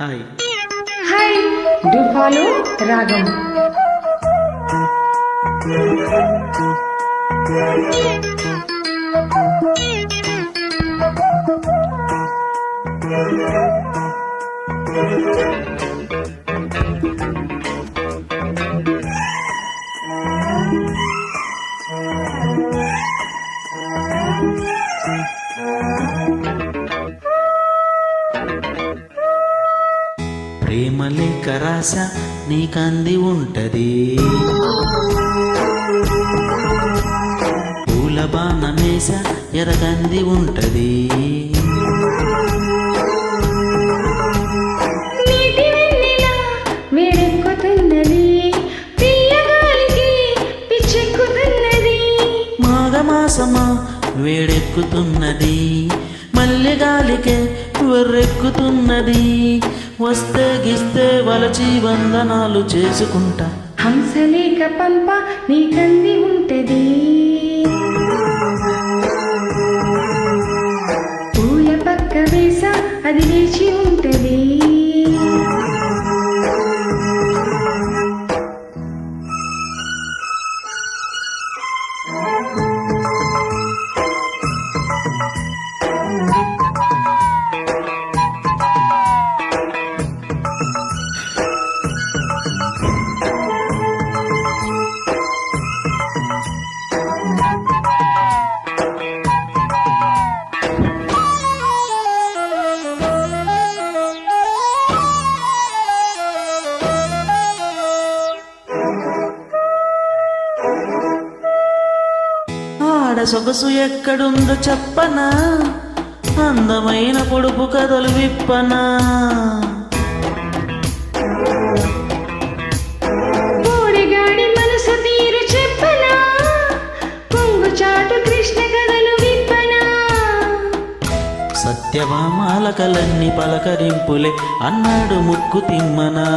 Hi. Hi. Do follow Ragam. Thank you. ప్రేమ లేఖ రాస నీకంది ఉంటది. పూల బాణమేస ఎరగంది ఉంటది మాఘమాసమా వేడెక్కుతున్నది. మల్లెగాలికే వెర్రెక్కుతున్నది. వస్తే గిస్తే వలచి వందనాలు చేసుకుంటా. హంసలేక పంప నీకంది ఉంటది. సొగసు ఎక్కడుందో చెప్పనా? అందమైన పొడుపు కథలు విప్పనా? కోడిగాడి మనసు తీరు చెప్పనా? కొంగు చాటు కృష్ణ కథలు విప్పనా? సత్యభామాలకలన్నీ పలకరింపులే అన్నాడు ముక్కు తిమ్మనా?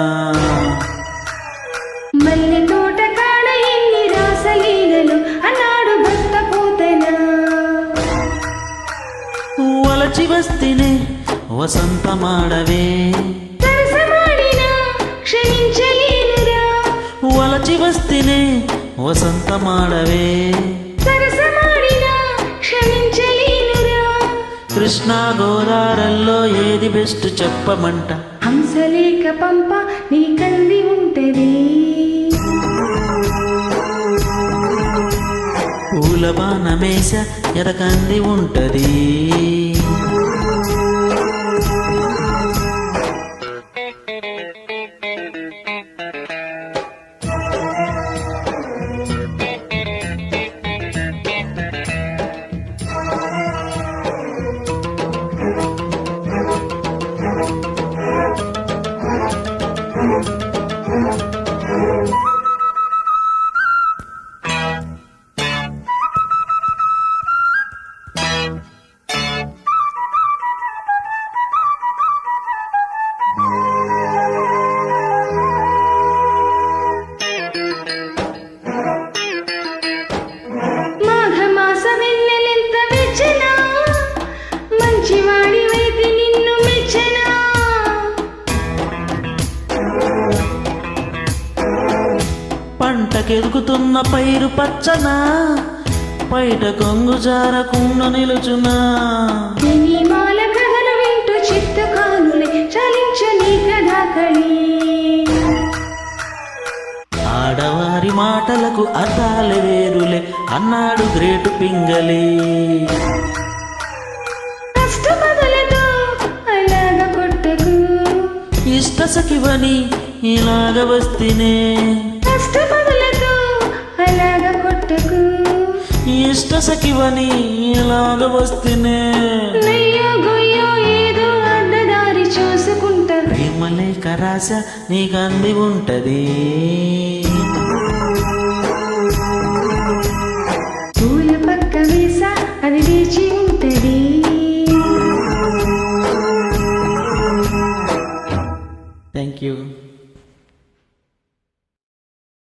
వస్తినే వసంతమాడవే. సరసమాడిన క్షమించలేనురా వలచి వస్తినే సరసమాడిన క్షమించలేనురా కృష్ణా గోదావరిలో ఏది బెస్ట్ చెప్పమంట? హంసలేక పంప నీ కంది ఉంటది. పూల బాణమేస ఎరకంది ఉంటది. పంటకెదుగుతున్న పైరు పచ్చనా? పైట కొంగు జారకుండా నిలుచునా? సినిమాల కథలు వింటూ చిత్త కానులే చలించని కథాకళి. ఆడవారి మాటలకు అర్థాలు వేరులే అన్నాడు గ్రేటు పింగళి. కష్టపదలతో అలాగ కొట్టకు. ఇష్ట సఖివని ఇలాగ వస్తేనే అలాగ కొట్టకు. ఇష్ట సఖివని ఇలాగ వస్తేనే నయ్యో గొయ్యో ఏదో అడ్డదారి చూసుకుంటా ప్రేమ లేఖ రాస నీకంది ఉంటది.